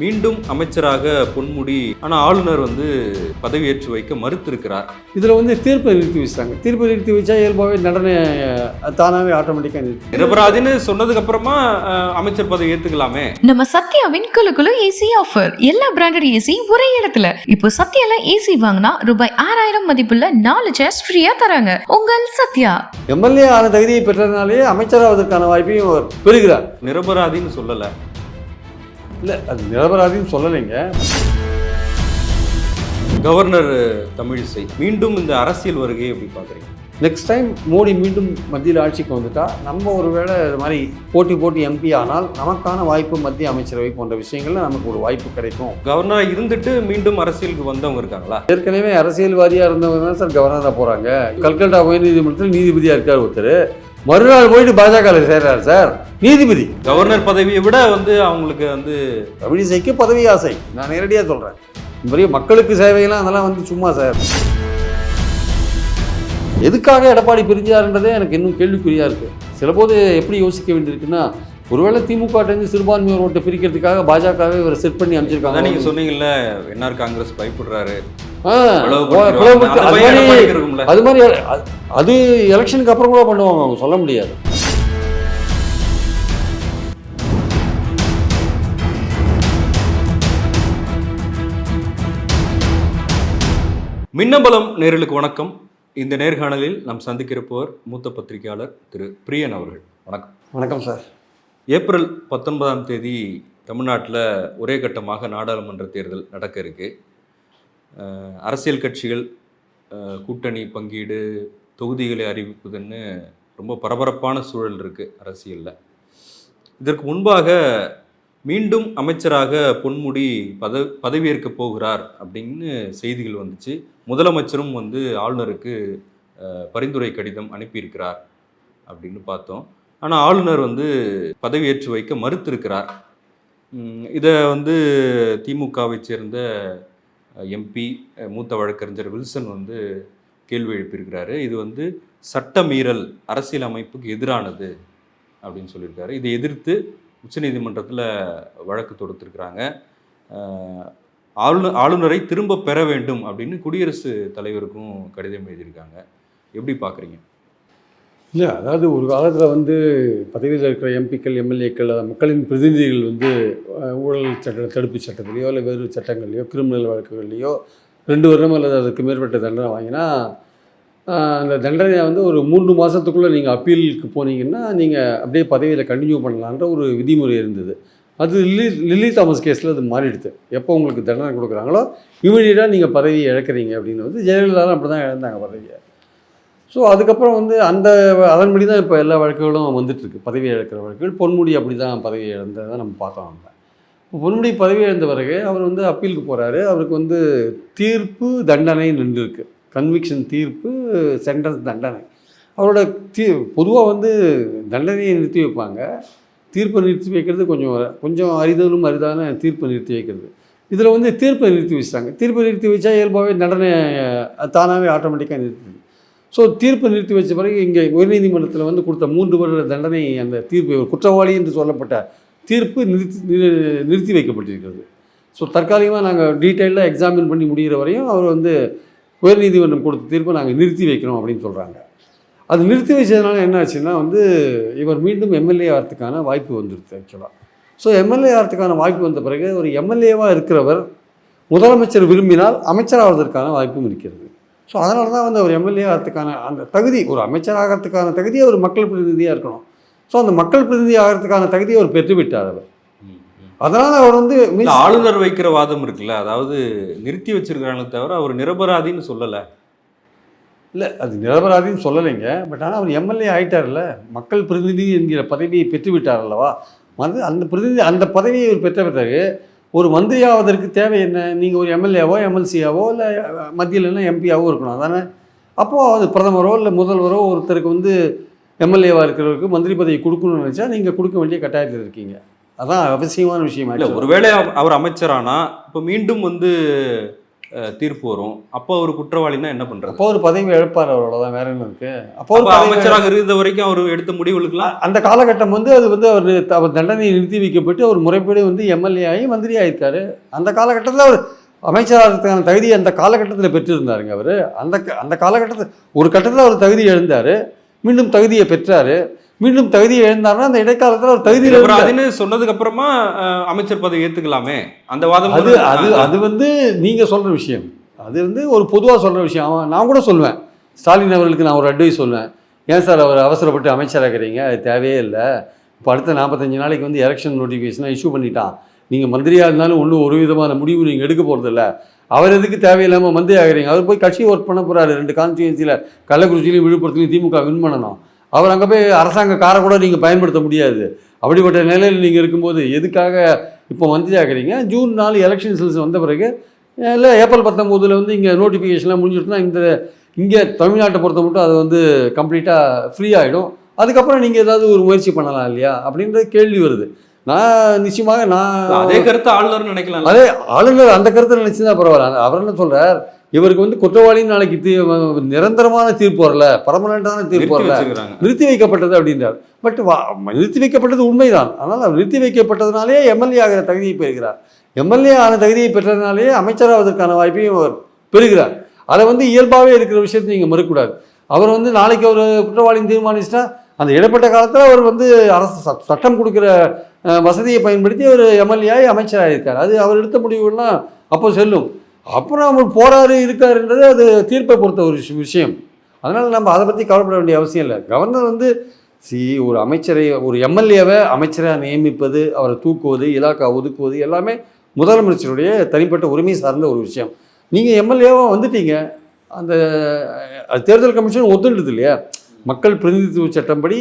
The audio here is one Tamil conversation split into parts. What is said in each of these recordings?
மீண்டும் அமைச்சராக பொன்முடி ஆனால் ஆளுநர் வந்து பதவியேற்று வைக்க மறுத்திருக்கிறார். இதில் வந்து தீர்ப்பை நிறுத்தி வச்சிட்டாங்க. தீர்ப்பை நிறுத்தி வச்சா இயல்பாகவே நடன தானாகவே ஆட்டோமேட்டிக்காக நிறுத்தி நிரபராதின்னு சொன்னதுக்கு அப்புறமா அமைச்சர் பதவி ஏத்துக்கலாமே. நம்ம சத்யாவின் குலு குலு ஏசி ஆஃபர் எல்லா பிராண்டட் ஏசி ஒரே இடத்துல. இப்போ சத்யால ஏசி வாங்கினா ரூபாய் ஆறாயிரம் மதிப்புள்ள நாலு சேர்ஸ் ஃப்ரீயா தராங்க. உங்கள் சத்யா. எம்எல்ஏ ஆன தகுதியை பெற்றதுனாலே அமைச்சராவதற்கான வாய்ப்பையும் அவர் பெறுகிறார். நிரபராதின்னு சொல்லலை. இல்லை அது நிரபராதின்னு சொல்லலைங்க. கவர்னர் தமிழிசை. மீண்டும் இந்த அரசியல் வருகையை எப்படி பார்க்குறீங்க? நெக்ஸ்ட் டைம் மோடி மீண்டும் மத்தியில் ஆட்சிக்கு வந்துட்டா நம்ம ஒருவேளை இது மாதிரி போட்டி போட்டி எம்பி ஆனால் நமக்கான வாய்ப்பு மத்திய அமைச்சரவை போன்ற விஷயங்கள்ல நமக்கு ஒரு வாய்ப்பு கிடைக்கும். கவர்னராக இருந்துட்டு மீண்டும் அரசியலுக்கு வந்தவங்க இருக்காங்களா? ஏற்கனவே அரசியல்வாதியாக இருந்தவங்க தான் சார் கவர்னராக போகிறாங்க கல்கட்டா உயர்நீதிமன்றத்தில் நீதிபதியாக இருக்கார் ஒருத்தர். மறுநாள் போயிட்டு பாஜகவில் சேர்றாரு சார். நீதிபதி. கவர்னர் பதவியை விட வந்து அவங்களுக்கு வந்து தமிழிசைக்கு பதவி ஆசை. நான் நேரடியாக சொல்கிறேன் மாதிரி மக்களுக்கு சேவையெல்லாம் அதெல்லாம் வந்து சும்மா சார். எதுக்காக எடப்பாடி பிரிஞ்சாருன்றதே எனக்கு இன்னும் கேள்விக்குறியாக இருக்குது சில போது எப்படி யோசிக்க வேண்டியிருக்குன்னா ஒருவேளை திமுகட்டேருந்து சிறுபான்மையோர் ஓட்டை பிரிக்கிறதுக்காக பாஜகவே இவரை செட் பண்ணி அமைச்சிருக்காங்க சொன்னீங்கல்ல என்ஆர் காங்கிரஸ் பயப்படுறாரு. அது மாதிரி-. அது எலெக்ஷனுக்கு அப்புறம் கூட பண்ணுவாங்க அவங்க சொல்ல முடியாது. மின்னம்பலம் நேர்களுக்கு வணக்கம். இந்த நேர்காணலில் நாம் சந்திக்கிறப்போர் மூத்த பத்திரிகையாளர் திரு பிரியன் அவர்கள். வணக்கம். வணக்கம் சார். ஏப்ரல் பத்தொன்பதாம் தேதி தமிழ்நாட்டில் ஒரே கட்டமாக நாடாளுமன்ற தேர்தல் நடக்க இருக்கு. அஹ், அரசியல் கட்சிகள் கூட்டணி பங்கீடு தொகுதிகளை அறிவிப்பதுன்னு ரொம்ப பரபரப்பான சூழல் இருக்குது அரசியலில். இதற்கு முன்பாக மீண்டும் அமைச்சராக பொன்முடி பத பதவியேற்க போகிறார் அப்படின்னு செய்திகள் வந்துச்சு. முதலமைச்சரும் வந்து ஆளுநருக்கு பரிந்துரை கடிதம் அனுப்பியிருக்கிறார் அப்படின்னு பார்த்தோம். ஆனால் ஆளுநர் வந்து பதவியேற்று வைக்க மறுத்திருக்கிறார். இதை வந்து திமுகவை சேர்ந்த எம்பி மூத்த வழக்கறிஞர் வில்சன் வந்து கேள்வி எழுப்பியிருக்கிறாரு. இது வந்து சட்ட மீறல் அரசியல் அமைப்புக்கு எதிரானது அப்படின்னு சொல்லியிருக்காரு. இதை எதிர்த்து உச்சநீதிமன்றத்தில் வழக்கு தொடுத்திருக்கிறாங்க. ஆளுநர் ஆளுநரை திரும்ப பெற வேண்டும் அப்படின்னு குடியரசுத் தலைவருக்கும் கடிதம் எழுதியிருக்காங்க. எப்படி பார்க்குறீங்க இல்லை அதாவது ஒரு காலத்தில் வந்து பதவியில் இருக்கிற எம்பிக்கள் எம்எல்ஏக்கள் மக்களின் பிரதிநிதிகள் வந்து ஊழல் சட்ட தடுப்பு சட்டத்திலேயோ இல்லை வேறு சட்டங்கள்லையோ கிரிமினல் வழக்குகள்லையோ ரெண்டு வருடம் அல்லது அதுக்கு மேற்பட்ட தண்டனை வாங்கினா அந்த தண்டனையை வந்து ஒரு மூன்று மாதத்துக்குள்ளே நீங்கள் அப்பீலுக்கு போனீங்கன்னா நீங்கள் அப்படியே பதவியில் கண்டினியூ பண்ணலான்ற ஒரு விதிமுறை இருந்தது. அது லில்லி லில்லி தாமஸ் கேஸில் அது மாறிடுது எப்போ உங்களுக்கு தண்டனை கொடுக்குறாங்களோ இமீடியட்டாக நீங்கள் பதவியை இழக்கிறீங்க அப்படின்னு வந்து ஜெயலலிதாவும் அப்படி தான் இழந்தாங்க பதவியை. ஸோ அதுக்கப்புறம் வந்து அந்த அதன்படி தான் இப்போ எல்லா வழக்குகளும் வந்துட்டுருக்கு. பதவி இழக்கிற வழக்குகள் பொன்முடி அப்படி தான் பதவி இழந்ததை நம்ம பார்த்தோம் நம்ம இப்போ பொன்முடி பதவி இழந்த பிறகு அவர் வந்து அப்பீலுக்கு போகிறாரு அவருக்கு வந்து தீர்ப்பு தண்டனை நின்றுருக்கு. கன்விக்ஷன் தீர்ப்பு சென்டென்ஸ் தண்டனை. அவரோட தீ பொதுவாக வந்து தண்டனையை நிறுத்தி வைப்பாங்க. தீர்ப்பை நிறுத்தி வைக்கிறது கொஞ்சம் கொஞ்சம் அரிதலும் அரிதான தீர்ப்பை நிறுத்தி வைக்கிறது. இதில் வந்து தீர்ப்பை நிறுத்தி வச்சிட்டாங்க. தீர்ப்பை நிறுத்தி வச்சா இயல்பாகவே தண்டனை தானாகவே ஆட்டோமேட்டிக்காக நிறுத்தி ஸோ தீர்ப்பு நிறுத்தி வச்ச பிறகு இங்கே உயர்நீதிமன்றத்தில் வந்து கொடுத்த மூன்று வருட தண்டனை அந்த தீர்ப்பு குற்றவாளி என்று சொல்லப்பட்ட தீர்ப்பு நிறுத்தி நிறு- நிறுத்தி வைக்கப்பட்டிருக்கிறது. ஸோ தற்காலிகமாக நாங்கள் டீட்டெயிலாக எக்ஸாமின் பண்ணி முடிகிற வரையும் அவர் வந்து உயர்நீதிமன்றம் கொடுத்த தீர்ப்பை நாங்கள் நிறுத்தி வைக்கிறோம் அப்படின்னு சொல்கிறாங்க அது நிறுத்தி வச்சதுனால என்ன ஆச்சுன்னா வந்து இவர் மீண்டும் எம்எல்ஏ ஆகிறதுக்கான வாய்ப்பு வந்துடுது ஆக்சுவலாக ஸோ எம்எல்ஏ ஆகிறதுக்கான வாய்ப்பு வந்த பிறகு ஒரு எம்எல்ஏவாக இருக்கிறவர் முதலமைச்சர் விரும்பினால் அமைச்சராவதற்கான வாய்ப்பும் இருக்கிறது. ஸோ அதனால தான் வந்து அவர் எம்எல்ஏ ஆகிறதுக்கான அந்த தகுதி ஒரு அமைச்சர் ஆகிறதுக்கான தகுதி அவர் மக்கள் பிரதிநிதியாக இருக்கணும். ஸோ அந்த மக்கள் பிரதிநிதி ஆகிறதுக்கான தகுதியை அவர் பெற்றுவிட்டார் அவர். அதனால் அவர் வந்து ஆளுநர் வைக்கிற வாதம் இருக்குல்ல அதாவது நிறுத்தி வச்சிருக்காங்களே தவிர அவர் நிரபராதின்னு சொல்லல. இல்லை அது நிரபராதின்னு சொல்லலைங்க. பட் ஆனால் அவர் எம்எல்ஏ ஆயிட்டார்ல மக்கள் பிரதிநிதி என்கிற பதவியை பெற்றுவிட்டார் அல்லவா? வந்து அந்த பிரதிநிதி அந்த பதவியை அவர் பெற்ற பிறகு ஒரு மந்திரியாவதற்கு தேவை என்ன? நீங்கள் ஒரு எம்எல்ஏவோ எம்எல்சியாவோ இல்லை மத்தியிலனா எம்பியாவோ இருக்கணும். அதானே? அப்போது அது பிரதமரோ இல்லை முதல்வரோ ஒருத்தருக்கு வந்து எம்எல்ஏவாக இருக்கிறவருக்கு மந்திரி பதவி கொடுக்கணும்னு நினச்சா நீங்கள் கொடுக்க வேண்டிய கட்டாயத்தில் இருக்கீங்க. அதான் அவசியமான விஷயம் இல்ல ஒருவேளை அவ- அவர் அமைச்சரானா இப்ப மீண்டும் வந்து தீர்ப்பு வரும். அப்போ அவர் குற்றவாளின்னா என்ன பண்றது? அப்போ ஒரு பதவி இழப்பார் அவ்வளோதான் வேற என்ன இருக்கு? அப்போ ஒரு அமைச்சராக இருந்த வரைக்கும் அவர் எடுத்த முடிவுகளுக்கெல்லாம்? அந்த காலகட்டம் வந்து அது வந்து அவர் அவர் தண்டனை நிறுத்தி வைக்கப்பட்டு அவர் முறைப்படி வந்து எம்எல்ஏ ஆகி மந்திரி ஆயிருக்காரு. அந்த காலகட்டத்தில் அவர் அமைச்சராகிறதுக்கான தகுதி அந்த காலகட்டத்தில் பெற்றிருந்தாருங்க அவர். அந்த அந்த காலகட்டத்தில் ஒரு கட்டத்தில் அவர் தகுதி எழுந்தார் மீண்டும் தகுதியை பெற்றாரு. மீண்டும் தகுதியை எழுந்தாருன்னா அந்த இடைக்காலத்தில் அவர் தகுதியில் அதுன்னு சொன்னதுக்கு அப்புறமா அமைச்சர் பதவி ஏத்துக்கலாமே? அந்த வாதம் அது அது அது வந்து நீங்கள் சொல்கிற விஷயம். அது வந்து ஒரு பொதுவாக சொல்கிற விஷயம். அவன் நான் கூட சொல்லுவேன் ஸ்டாலின் அவர்களுக்கு நான் ஒரு அட்வைஸ் சொல்லுவேன் ஏன் சார் அவர் அவசரப்பட்டு அமைச்சராகிறீங்க அது தேவையே இல்லை. இப்போ அடுத்த நாற்பத்தஞ்சு நாளைக்கு வந்து எலெக்ஷன் நோட்டிஃபிகேஷனாக இஷ்யூ பண்ணிட்டான். நீங்கள் மந்திரியாக இருந்தாலும் ஒன்றும் ஒரு விதமான முடிவு நீங்கள் எடுக்க போகிறதில்ல அவர் எதுக்கு தேவையில்லாமல் மந்திரி ஆகிறீங்க? அவர் போய் கட்சி ஒர்க் பண்ண போகிறாரு ரெண்டு கான்ஸ்டியூன்சியில் கள்ளக்குறிச்சிலையும் விழுப்புரத்துலையும் திமுக வின் பண்ணணும். அவர் அங்கே போய் அரசாங்க காரை கூட நீங்கள் பயன்படுத்த முடியாது. அப்படிப்பட்ட நிலையில் நீங்கள் இருக்கும்போது எதுக்காக இப்போ மந்திரி ஆகிறீங்க ஜூன் நாலு எலெக்ஷன் ரிசல்ட்ஸ் வந்த பிறகு இல்லை ஏப்ரல் பத்தொம்போதில் வந்து இங்கே நோட்டிஃபிகேஷன்லாம் முடிஞ்சிட்டுனா இந்த இங்கே தமிழ்நாட்டை பொறுத்த மட்டும் அது வந்து கம்ப்ளீட்டாக ஃப்ரீ ஆகிடும் அதுக்கப்புறம் நீங்கள் ஏதாவது ஒரு முயற்சி பண்ணலாம் இல்லையா? அப்படின்ற கேள்வி வருது. நான் நிச்சயமாக நான் அதே கருத்து ஆளுநர் நினைக்கலாம் அதே ஆளுநர் அந்த கருத்தை நினைச்சுதான் பரவாயில்ல. அவர் என்ன சொல்றார்? இவருக்கு வந்து குற்றவாளின்னு நாளைக்கு தீ நிரந்தரமான தீர்ப்பு வரல பர்மனண்டான தீர்ப்பு வரல. நிறுத்தி வைக்கப்பட்டது அப்படின்றார். பட் நிறுத்தி வைக்கப்பட்டது உண்மைதான். ஆனால் அவர் நிறுத்தி வைக்கப்பட்டதுனாலே எம்எல்ஏ ஆகிற தகுதியை பெறுகிறார். எம்எல்ஏ ஆன தகுதியை பெற்றதுனாலே அமைச்சராவதற்கான வாய்ப்பையும் அவர் பெறுகிறார். அதை வந்து இயல்பாகவே இருக்கிற விஷயத்தை நீங்கள் மறுக்கக்கூடாது. அவர் வந்து நாளைக்கு ஒரு குற்றவாளின்னு தீர்மானிச்சிட்டா அந்த இடைப்பட்ட காலத்தில் அவர் வந்து அரசு சட்டம் கொடுக்குற வசதியை பயன்படுத்தி அவர் எம்எல்ஏ அமைச்சராக இருக்கார் அது அவர் எடுத்த முடிவுகள்லாம் அப்போ செல்லும். அப்புறம் அவர் போறாரு இருக்காருன்றது அது தீர்ப்பை பொறுத்த ஒரு விஷயம் அதனால் நம்ம அதை பற்றி கவலைப்பட வேண்டிய அவசியம் இல்லை. கவர்னர் வந்து சி ஒரு அமைச்சரை ஒரு எம்எல்ஏவை அமைச்சராக நியமிப்பது அவரை தூக்குவது இலாக்கா ஒதுக்குவது எல்லாமே முதலமைச்சருடைய தனிப்பட்ட உரிமை சார்ந்த ஒரு விஷயம். நீங்கள் எம்எல்ஏவாக வந்துட்டீங்க அந்த தேர்தல் கமிஷன் ஒத்துண்டுது இல்லையா? மக்கள் பிரதிநிதித்துவ சட்டம்படி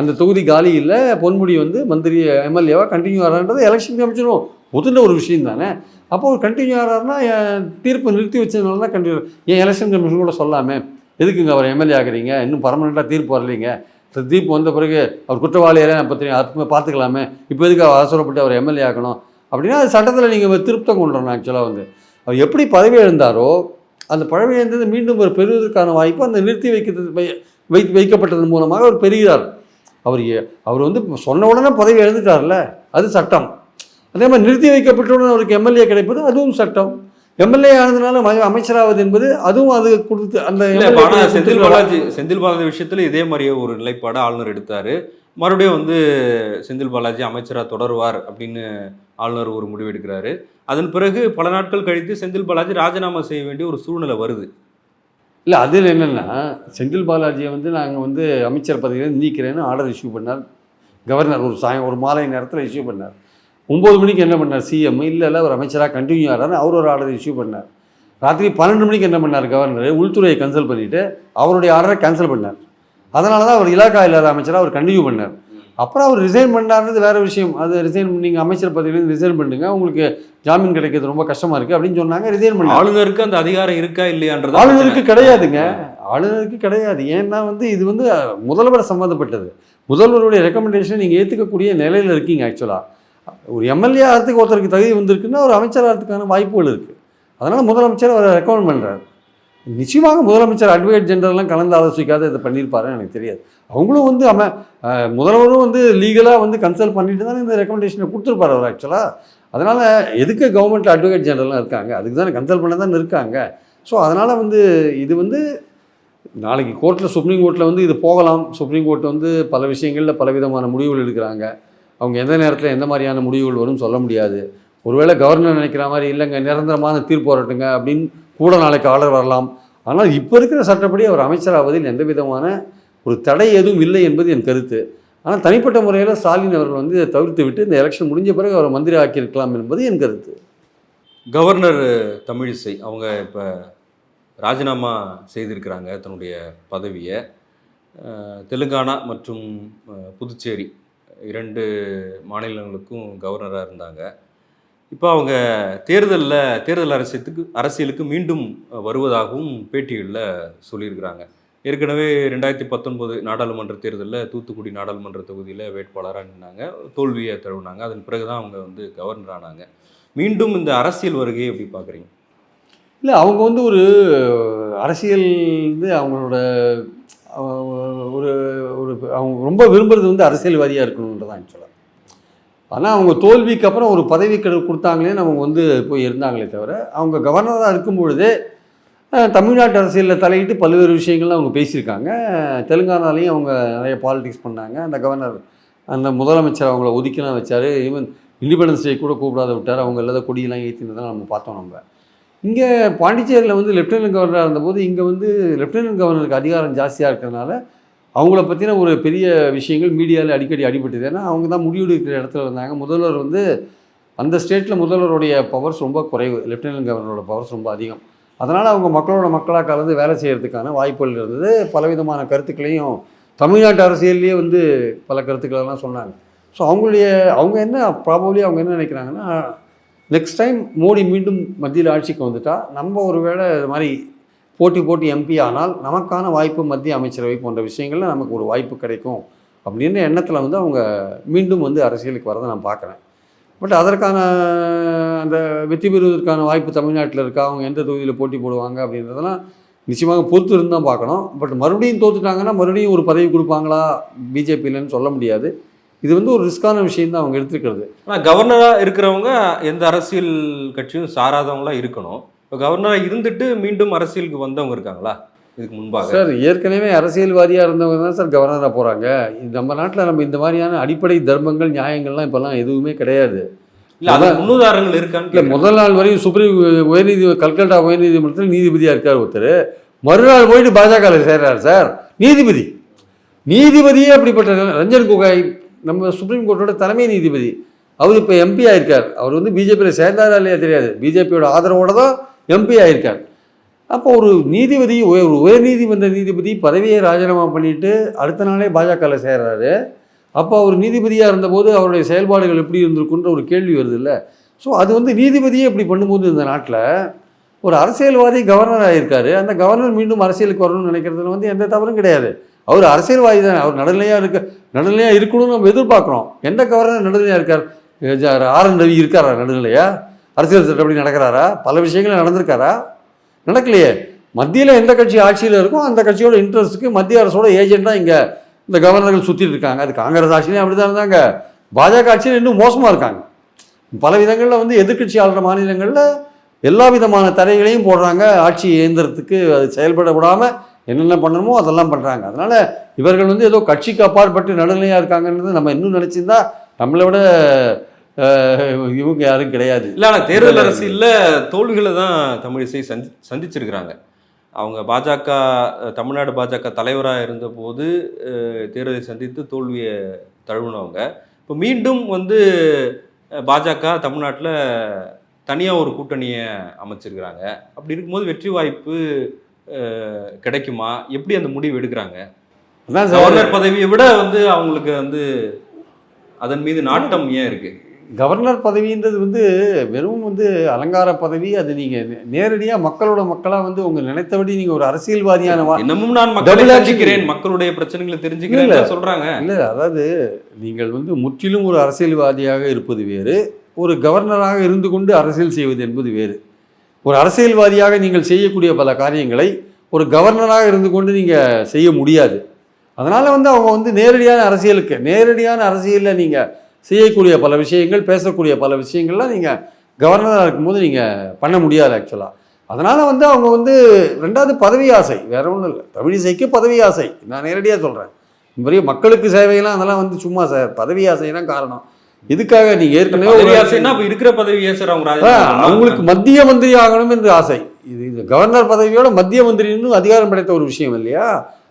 அந்த தொகுதி காலி இல்லை பொன்முடி வந்து மந்திரி எம்எல்ஏவாக கண்டினியூ ஆகிறான்றது எலெக்ஷன் கமிஷனும் ஒத்துண்ட ஒரு விஷயம் தானே? அப்போ ஒரு கண்டினியூ ஆகிறாருன்னா என் தீர்ப்பை நிறுத்தி வச்சதுனால தான் கண்டினியூ ஏன் எலெக்ஷன் கமிஷன் கூட சொல்லாமே எதுக்குங்க அவர் எம்எல்ஏ ஆகிறீங்க இன்னும் பர்மனெண்ட்டாக தீர்ப்பு வரலீங்க. தீர்ப்பு வந்த பிறகு அவர் குற்றவாளியெல்லாம் நான் பற்றி அதுக்குமே பார்த்துக்கலாமே. இப்போ எதுக்கு அவர் அவசரப்பட்டு அவர் எம்எல்ஏ ஆகணும் அப்படின்னா அது சட்டத்தில் நீங்கள் திருப்தம் கொண்டு வரணும் ஆக்சுவலாக வந்து. அவர் எப்படி பதவி எழுந்தாரோ அந்த பதவி எழுந்தது மீண்டும் ஒரு பெறுவதற்கான வாய்ப்பு அந்த நிறுத்தி வைக்கிறது வை- வைக்கப்பட்டதன் மூலமாக அவர் பெறுகிறார். அவர் அவர் வந்து சொன்ன உடனே பதவி எழுந்துட்டார்ல அது சட்டம். அதே மாதிரி நிறுத்தி வைக்கப்பட்டவுடன் அவருக்கு எம்எல்ஏ கிடைப்பது அதுவும் சட்டம். எம்எல்ஏ ஆனதுனால அமைச்சராவது என்பது அதுவும் அது கொடுத்து அந்த செந்தில் பாலாஜி செந்தில் பாலாஜி விஷயத்துல இதே மாதிரியே ஒரு நிலைப்பாடு ஆளுநர் எடுத்தாரு. மறுபடியும் வந்து செந்தில் பாலாஜி அமைச்சரா தொடருவார் அப்படின்னு ஆளுநர் ஒரு முடிவு எடுக்கிறாரு. அதன் பிறகு பல நாட்கள் கழித்து செந்தில் பாலாஜி ராஜினாமா செய்ய வேண்டிய ஒரு சூழ்நிலை வருது. இல்லை அதில் என்னென்னா செந்தில் பாலாஜியை வந்து நாங்கள் வந்து அமைச்சர் பதவியிலேருந்து நீக்கிறேன்னு ஆர்டர் இஷ்யூ பண்ணார். கவர்னர் ஒரு சாயம் ஒரு மாலை நேரத்தில் இஷ்யூ பண்ணார். ஒம்பது மணிக்கு என்ன பண்ணார்? சிஎம் இல்லை இல்லை ஒரு அமைச்சராக கண்டினியூ ஆகிறாரு அவர் ஒரு ஆர்டர் இஷ்யூ பண்ணார். ராத்திரி பன்னெண்டு மணிக்கு என்ன பண்ணார் கவர்னர் உள்துறையை கன்சல்ட் பண்ணிவிட்டு அவருடைய ஆர்டரை கேன்சல் பண்ணார். அதனால தான் அவர் இலாக்கா இல்லாத அமைச்சராக அவர் கண்டினியூ பண்ணார். அப்புறம் அவர் ரிசைன் பண்ணாருன்றது வேற விஷயம். அது ரிசைன் நீங்கள் அமைச்சர் பதவியிலேருந்து ரிசைன் பண்ணுங்க உங்களுக்கு ஜாமீன் கிடைக்கிறது ரொம்ப கஷ்டமாக இருக்குது அப்படின்னு சொன்னாங்க ரிசைன் பண்ணார். ஆளுநருக்கு அந்த அதிகாரம் இருக்கா இல்லையான்றது ஆளுநருக்கு கிடையாதுங்க. ஆளுநருக்கு கிடையாது. ஏன்னா வந்து இது வந்து முதல்வர் சம்மந்தப்பட்டது முதல்வருடைய ரெக்கமெண்டேஷன் நீங்கள் ஏற்றுக்கக்கூடிய நிலையில் இருக்கீங்க ஆக்சுவலாக ஒரு எம்எல்ஏ ஆகிறதுக்கு ஒருத்தருக்கு தகுதி வந்திருக்குன்னா ஒரு அமைச்சர் ஆகிறதுக்கான வாய்ப்புகள் இருக்குது அதனால் முதலமைச்சர் அவரை ரெக்கமெண்ட் பண்ணுறாரு நிச்சயமாக முதலமைச்சர் அட்வொகேட் ஜெனரல்லாம் கலந்து ஆலோசிக்காத இதை பண்ணியிருப்பாருன்னு எனக்கு தெரியாது. அவங்களும் வந்து அம முதல்வரும் வந்து லீகலாக வந்து கன்சல்ட் பண்ணிட்டு தானே இந்த ரெக்கமெண்டேஷனை கொடுத்துருப்பாரு அவர் ஆக்சுவலாக அதனால் எதுக்கு கவர்மெண்ட் அட்வொகேட் ஜெனரல்லாம் இருக்காங்க? அதுக்கு தானே கன்சல்ட் பண்ண தான் இருக்காங்க. ஸோ அதனால் வந்து இது வந்து நாளைக்கு கோர்ட்டில் சுப்ரீம் கோர்ட்டில் வந்து இது போகலாம். சுப்ரீம் கோர்ட் வந்து பல விஷயங்களில் பலவிதமான முடிவுகள் எடுக்கிறாங்க. அவங்க எந்த நேரத்தில் எந்த மாதிரியான முடிவுகள் வரும் சொல்ல முடியாது. ஒருவேளை கவர்னர் நினைக்கிற மாதிரி இல்லைங்க நிரந்தரமான தீர்ப்பு வரட்டுங்க அப்படின்னு கூட நாளைக்கு ஆர்டர் வரலாம். ஆனால் இப்போ இருக்கிற சட்டப்படி அவர் அமைச்சராவதில் எந்த விதமான ஒரு தடை எதுவும் இல்லை என்பது என் கருத்து. ஆனால் தனிப்பட்ட முறையில் ஸ்டாலின் அவர்கள் வந்து இதை தவிர்த்து விட்டு இந்த எலெக்ஷன் முடிஞ்ச பிறகு அவரை மந்திரி ஆக்கியிருக்கலாம் என்பது என் கருத்து. கவர்னர் தமிழிசை அவங்க இப்போ ராஜினாமா செய்திருக்கிறாங்க தன்னுடைய பதவியை. தெலுங்கானா மற்றும் புதுச்சேரி இரண்டு மாநிலங்களுக்கும் கவர்னராக இருந்தாங்க. இப்போ அவங்க தேர்தலில் தேர்தல் அரசியத்துக்கு அரசியலுக்கு மீண்டும் வருவதாகவும் பேட்டிகளில் சொல்லியிருக்கிறாங்க. ஏற்கனவே ரெண்டாயிரத்தி பத்தொன்பது நாடாளுமன்ற தேர்தலில் தூத்துக்குடி நாடாளுமன்ற தொகுதியில் வேட்பாளராக நின்னாங்க. தோல்வியை தழுவினாங்க. அதன் பிறகு தான் அவங்க வந்து கவர்னர் ஆனாங்க. மீண்டும் இந்த அரசியல் வருகையை எப்படி பார்க்குறீங்க? இல்லை அவங்க வந்து ஒரு அரசியல் வந்து அவங்களோட ஒரு ஒரு அவங்க ரொம்ப விரும்புறது வந்து அரசியல்வாதியாக இருக்கணுன்றதான் ஆக்சுவலாக ஆனால் அவங்க தோல்விக்கு அப்புறம் ஒரு பதவி கெடு கொடுத்தாங்களேன்னு அவங்க வந்து போய் இருந்தாங்களே தவிர அவங்க கவர்னராக இருக்கும் பொழுதே தமிழ்நாட்டு அரசியலில் தலையிட்டு பல்வேறு விஷயங்கள்லாம் அவங்க பேசியிருக்காங்க. தெலுங்கானாலையும் அவங்க நிறைய பாலிடிக்ஸ் பண்ணாங்க. அந்த கவர்னர் அந்த முதலமைச்சர் அவங்கள ஒதுக்கிலாம் வச்சார். ஈவன் இண்டிபெண்டன்ஸ் டே கூட கூப்பிடாத விட்டார். அவங்க இல்லாத கொடியெல்லாம் ஏற்றினதெல்லாம் நம்ம பார்த்தோம் நம்ம. இங்கே பாண்டிச்சேரியில் வந்து லெஃப்டினன்ட் கவர்னராக இருந்தபோது இங்கே வந்து லெஃப்டினன்ட் கவர்னருக்கு அதிகாரம் ஜாஸ்தியாக இருக்கிறதுனால அவங்கள பற்றின ஒரு பெரிய விஷயங்கள் மீடியாவில் அடிக்கடி அடிபட்டுது. ஏன்னா அவங்க தான் முடிவெடுக்கிற இடத்துல இருந்தாங்க. முதல்வர் வந்து அந்த ஸ்டேட்டில் முதல்வருடைய பவர்ஸ் ரொம்ப குறைவு. லெஃப்டினன்ட் கவர்னரோட பவர்ஸ் ரொம்ப அதிகம். அதனால் அவங்க மக்களோட மக்களாக கலந்து வேலை செய்கிறதுக்கான வாய்ப்புகள் இருந்தது. பலவிதமான கருத்துக்களையும் தமிழ்நாட்டு அரசியல்லையே வந்து பல கருத்துக்களெல்லாம் சொன்னாங்க. ஸோ அவங்களுடைய அவங்க என்ன ப்ராபப்ளி அவங்க என்ன நினைக்கிறாங்கன்னா நெக்ஸ்ட் டைம் மோடி மீண்டும் மத்தியில் ஆட்சிக்கு வந்துட்டா நம்ம ஒரு வேளை இது மாதிரி போட்டி போட்டி எம்பி ஆனால் நமக்கான வாய்ப்பு மத்திய அமைச்சரவை போன்ற விஷயங்களில் நமக்கு ஒரு வாய்ப்பு கிடைக்கும் அப்படின்ற எண்ணத்தில் வந்து அவங்க மீண்டும் வந்து அரசியலுக்கு வரதை நான் பார்க்குறேன். பட் அதற்கான அந்த வெற்றி பெறுவதற்கான வாய்ப்பு தமிழ்நாட்டில் இருக்கா? அவங்க எந்த தொகுதியில் போட்டி போடுவாங்க அப்படின்றதெல்லாம் நிச்சயமாக பொறுத்து இருந்து தான் பார்க்கணும். பட் மறுபடியும் தோத்துட்டாங்கன்னா மறுபடியும் ஒரு பதவி கொடுப்பாங்களா? பிஜேபியிலன்னு சொல்ல முடியாது. இது வந்து ஒரு ரிஸ்கான விஷயம் தான் அவங்க எடுத்துக்கிறது ஆனால் கவர்னராக இருக்கிறவங்க எந்த அரசியல் கட்சியும் சாராதவங்களா இருக்கணும். இப்போ கவர்னராக இருந்துட்டு மீண்டும் அரசியலுக்கு வந்தவங்க இருக்காங்களா? இதுக்கு முன்பாக. சார் ஏற்கனவே அரசியல்வாதியாக இருந்தவங்க தான் சார் கவர்னராக போகிறாங்க நம்ம நாட்டில் நம்ம இந்த மாதிரியான அடிப்படை தர்மங்கள் நியாயங்கள்லாம் இப்போல்லாம் எதுவுமே கிடையாது. இல்ல அது முன்னுதாரணங்கள் இருக்கான்னு இல்லை. முதல் நாள் வரையும் சுப்ரீம் உயர்நீதி கல்கட்டா உயர்நீதிமன்றத்தில் நீதிபதியாக இருக்கார் ஒருத்தர். மறுநாள் போயிட்டு பாஜகவில் சேர்றாரு சார். நீதிபதி. நீதிபதியே அப்படிப்பட்ட ரஞ்சன் கோகாய் நம்ம சுப்ரீம் கோர்ட்டோட தலைமை நீதிபதி. அவர் இப்போ எம்பி ஆயிருக்கார். அவர் வந்து பிஜேபியில் சேர்ந்தாரா இல்லையா தெரியாது. பிஜேபியோட ஆதரவோட தான் எம்பி ஆயிருக்கார். அப்போ ஒரு நீதிபதி உய- ஒரு உயர்நீதிமன்ற நீதிபதி பதவியை ராஜினாமா பண்ணிட்டு அடுத்த நாளே பாஜகவில் சேர்றாரு. அப்போ அவர் நீதிபதியாக இருந்தபோது அவருடைய செயல்பாடுகள் எப்படி இருந்திருக்குன்ற ஒரு கேள்வி வருது இல்லை ஸோ அது வந்து நீதிபதியே இப்படி பண்ணும்போது இந்த நாட்டில் ஒரு அரசியல்வாதி கவர்னர் ஆகியிருக்காரு அந்த கவர்னர் மீண்டும் அரசியலுக்கு வரணும்னு நினைக்கிறதுல வந்து எந்த தவறும் கிடையாது. அவர் அரசியல்வாதி தான். அவர் நடுநிலையாக இருக்க நடுநிலையாக இருக்கணும்னு நம்ம எதிர்பார்க்குறோம். எந்த கவர்னர் நடுநிலையாக இருக்கார்? ஆர் என் ரவி இருக்காரா நடுநிலையா? அரசியல் சட்டப்படி நடக்கிறாரா? பல விஷயங்கள் நடந்திருக்காரா? நடக்கலையே. மத்தியில் எந்த கட்சி ஆட்சியில் இருக்கோ அந்த கட்சியோட இன்ட்ரெஸ்ட்டுக்கு மத்திய அரசோட ஏஜெண்டாக இங்கே இந்த கவர்னர்கள் சுற்றிட்டு இருக்காங்க. அது காங்கிரஸ் ஆட்சியிலையும் அப்படி தான் இருந்தாங்க. பாஜக ஆட்சியில் இன்னும் மோசமாக இருக்காங்க. பல விதங்களில் வந்து எதிர்க்கட்சி ஆளுற மாநிலங்களில் எல்லா விதமான தடைகளையும் போடுறாங்க. ஆட்சி இயந்திரத்துக்கு அது செயல்பட விடாமல் என்னென்ன பண்ணணுமோ அதெல்லாம் பண்ணுறாங்க அதனால் இவர்கள் வந்து ஏதோ கட்சிக்கு அப்பாற்பட்டு நடுநிலையாக இருக்காங்கன்றது நம்ம இன்னும் நினச்சிருந்தா நம்மளை விட இவங்க யாரும் கிடையாது. இல்ல ஆனா தேர்தல் அரசியல்ல தோல்விகளை தான் தமிழிசை சந்தி சந்திச்சிருக்கிறாங்க. அவங்க பாஜக தமிழ்நாடு பாஜக தலைவராக இருந்தபோது தேர்தலை சந்தித்து தோல்வியை தழுவினவங்க. இப்போ மீண்டும் வந்து பாஜக தமிழ்நாட்டில் தனியாக ஒரு கூட்டணியை அமைச்சிருக்கிறாங்க. அப்படி இருக்கும்போது வெற்றி வாய்ப்பு கிடைக்குமா? எப்படி அந்த முடிவு எடுக்கிறாங்க? கவர்னர் பதவியை விட வந்து அவங்களுக்கு வந்து அதன் மீது நாட்டம் ஏன் இருக்கு? கவர்னர் பதவின்றது வந்து வெறும் வந்து அலங்கார பதவி அது நீங்கள் நேரடியாக மக்களோட மக்களாக வந்து உங்க நினைத்தபடி நீங்கள் ஒரு அரசியல்வாதியான இன்னமும் நான் மக்களை. தெரிஞ்சுக்கிறேன் மக்களுடைய பிரச்சனைகளை தெரிஞ்சுக்கிறேன். சொல்றாங்க. இல்லை அதாவது நீங்கள் வந்து முற்றிலும் ஒரு அரசியல்வாதியாக இருப்பது வேறு ஒரு கவர்னராக இருந்து கொண்டு அரசியல் செய்வது என்பது வேறு. ஒரு அரசியல்வாதியாக நீங்கள் செய்யக்கூடிய பல காரியங்களை ஒரு கவர்னராக இருந்து கொண்டு நீங்கள் செய்ய முடியாது. அதனால் வந்து அவங்க வந்து நேரடியான அரசியலுக்கு நேரடியான அரசியலில் நீங்கள் செய்யக்கூடிய பல விஷயங்கள் பேசக்கூடிய பல விஷயங்கள்லாம் நீங்கள் கவர்னராக இருக்கும்போது நீங்கள் பண்ண முடியாது ஆக்சுவலாக அதனால் வந்து அவங்க வந்து ரெண்டாவது பதவி ஆசை வேற ஒன்றும் இல்லை. தமிழிசைக்கு பதவி ஆசை நான் நேரடியாக சொல்கிறேன் பெரிய மக்களுக்கு சேவையெல்லாம் அதெல்லாம் வந்து சும்மா சார் பதவி ஆசை தான் காரணம். இதுக்காக நீங்கள் ஏற்கனவே ஒரு ஆசைன்னா இருக்கிற பதவி அவங்களுக்கு மத்திய மந்திரி ஆகணும் என்று ஆசை. இது இந்த கவர்னர் பதவியோட மத்திய மந்திரி இன்னும் அதிகாரம் படைத்த ஒரு விஷயம் இல்லையா?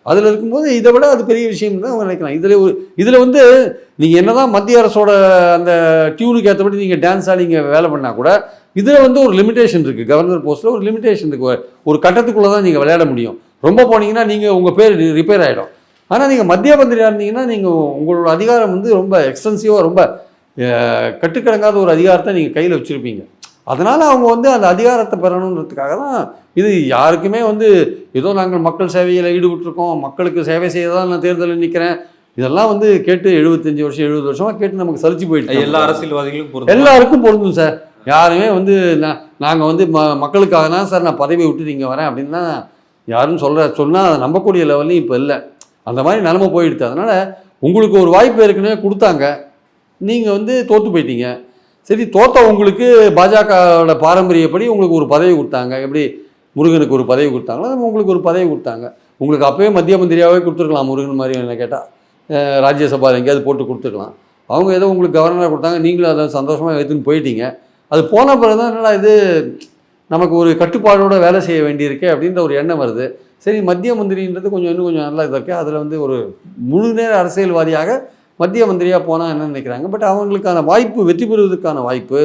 அதில் இருக்கும்போது இதை விட அது பெரிய விஷயம் தான் அவங்க நினைக்கலாம். இதில் ஒரு இதில் வந்து நீங்கள் என்னதான் மத்திய அரசோட அந்த டியூனுக்கு ஏற்றபடி நீங்கள் டான்ஸாக நீங்கள் வேலை பண்ணால் கூட இதில் வந்து ஒரு லிமிடேஷன் இருக்குது கவர்னர் போஸ்ட்டில் ஒரு லிமிடேஷன் இருக்குது ஒரு கட்டத்துக்குள்ளே தான் நீங்கள் விளையாட முடியும். ரொம்ப போனீங்கன்னா நீங்கள் உங்கள் பேர் ரிப்பேர் ஆகிடும் ஆனால் நீங்கள் மத்திய மந்திரியாக இருந்தீங்கன்னா நீங்கள் உங்களோட அதிகாரம் வந்து ரொம்ப எக்ஸ்டென்சிவாக ரொம்ப கட்டுக்கடங்காத ஒரு அதிகாரத்தை நீங்கள் கையில் வச்சுருப்பீங்க. அதனால் அவங்க வந்து அந்த அதிகாரத்தை பெறணுன்றதுக்காக தான் இது யாருக்குமே வந்து ஏதோ நாங்கள் மக்கள் சேவையில் ஈடுபட்டிருக்கோம் மக்களுக்கு சேவை செய்ய தான் நான் தேர்தலில் நிற்கிறேன் இதெல்லாம் வந்து கேட்டு எழுபத்தஞ்சு வருஷம் எழுபது வருஷமாக கேட்டு நமக்கு சலிச்சு போயிடுச்சு எல்லா அரசியல்வாதிகளுக்கும் பொருந்தும். எல்லாருக்கும் பொருந்தும் சார். யாருமே வந்து நான் நாங்கள் வந்து ம மக்களுக்காக தான் சார் நான் பதவி விட்டு இங்கே வரேன் அப்படின்னா யாரும் சொல்கிற சொன்னால் அதை நம்பக்கூடிய லெவல்லையும் இப்போ இல்லை. அந்த மாதிரி நிலமை போயிடுது அதனால் உங்களுக்கு ஒரு வாய்ப்பு ஏற்கனவே கொடுத்தாங்க. நீங்கள் வந்து தோற்று போயிட்டீங்க. சரி தோத்த உங்களுக்கு பாஜகவோட பாரம்பரியப்படி உங்களுக்கு ஒரு பதவி கொடுத்தாங்க. எப்படி? முருகனுக்கு ஒரு பதவி கொடுத்தாங்களோ? உங்களுக்கு ஒரு பதவி கொடுத்தாங்க. உங்களுக்கு அப்போயே மத்திய மந்திரியாகவே கொடுத்துருக்கலாம் முருகன் மாதிரி என்ன கேட்டால் ராஜ்யசபா எங்கேயாவது போட்டு கொடுத்துருக்கலாம். அவங்க ஏதோ உங்களுக்கு கவர்னராக கொடுத்தாங்க. நீங்களும் அதை சந்தோஷமாக எடுத்துன்னு போயிட்டீங்க. அது போன பிறகு தான் என்னடா இது? நமக்கு ஒரு கட்டுப்பாடோட வேலை செய்ய வேண்டியிருக்கு அப்படின்ற ஒரு எண்ணம் வருது. சரி மத்திய மந்திரின்றது கொஞ்சம் இன்னும் கொஞ்சம் நல்லா இதாக இருக்குது அதில் வந்து ஒரு முழு நேர அரசியல்வாதியாக மத்திய மந்திரியாக போனால் என்ன நினைக்கிறாங்க? பட் அவங்களுக்கான வாய்ப்பு வெற்றி பெறுவதற்கான வாய்ப்பு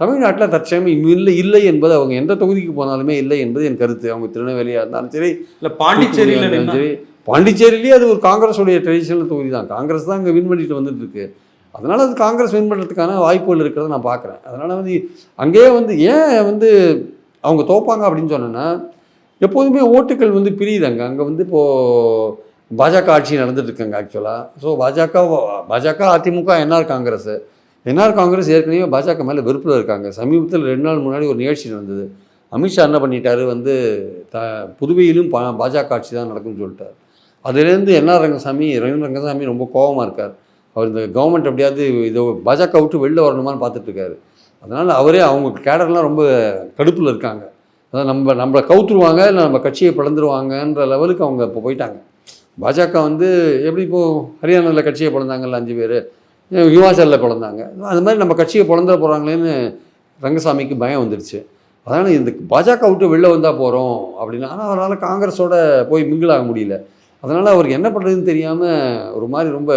தமிழ்நாட்டில் தற்சமயம் இல்லை இல்லை என்பது அவங்க எந்த தொகுதிக்கு போனாலுமே இல்லை என்பது என் கருத்து. அவங்க திருநெல்வேலியாக இருந்தாலும் சரி இல்ல பாண்டிச்சேரியில சரி பாண்டிச்சேரியிலேயே அது ஒரு காங்கிரஸுடைய ட்ரெடிஷனல் தொகுதி தான். காங்கிரஸ் தான் அங்கே வின் பண்ணிட்டு வந்துட்டு இருக்கு. அதனால அது காங்கிரஸ் வின் பண்ணுறதுக்கான வாய்ப்புகள் இருக்கிறத நான் பார்க்குறேன். அதனால வந்து அங்கேயே வந்து ஏன் வந்து அவங்க தோப்பாங்க அப்படின்னு சொன்னேன்னா எப்போதுமே ஓட்டுகள் வந்து பிரியுதாங்க அங்கே. வந்து இப்போது பாஜக ஆட்சி நடந்துட்டு இருக்காங்க ஆக்சுவலாக ஸோ பாஜக பாஜக அதிமுக என்ஆர் காங்கிரஸ். என்ஆர் காங்கிரஸ் ஏற்கனவே பாஜக மேலே வெறுப்பில் இருக்காங்க. சமீபத்தில் ரெண்டு நாள் முன்னாடி ஒரு நிகழ்ச்சி நடந்தது. அமித்ஷா என்ன பண்ணிட்டாரு? வந்து த புதுவையிலும் பா பாஜக ஆட்சி தான் நடக்கும்னு சொல்லிட்டார். அதுலேருந்து என்ஆர் ரங்கசாமி ரவீந்திர ரங்கசாமி ரொம்ப கோபமாக இருக்கார். அவர் இந்த கவர்மெண்ட் எப்படியாவது இதை பாஜக விட்டு வெளில வரணுமான்னு பார்த்துட்ருக்காரு அதனால் அவரே அவங்க கேடர்லாம் ரொம்ப கடுப்பில் இருக்காங்க. அதாவது நம்ம நம்மளை கவுத்துருவாங்க இல்லை நம்ம கட்சியை பிளந்துருவாங்கன்ற லெவலுக்கு அவங்க இப்போ போயிட்டாங்க. பாஜக வந்து எப்படி இப்போது ஹரியானாவில் கட்சியை பிறந்தாங்கல்ல அஞ்சு பேர்? ஹிமாச்சலில் பிறந்தாங்க அது மாதிரி நம்ம கட்சியை பிறந்த போகிறாங்களேன்னு ரங்கசாமிக்கு பயம் வந்துடுச்சு அதனால் இந்த பாஜக விட்டு வெளில வந்தால் போகிறோம் அப்படின்னா ஆனால் அவரால் காங்கிரஸோட போய் மிங்கிள் ஆக முடியல. அதனால் அவருக்கு என்ன பண்ணுறதுன்னு தெரியாமல் ஒரு மாதிரி ரொம்ப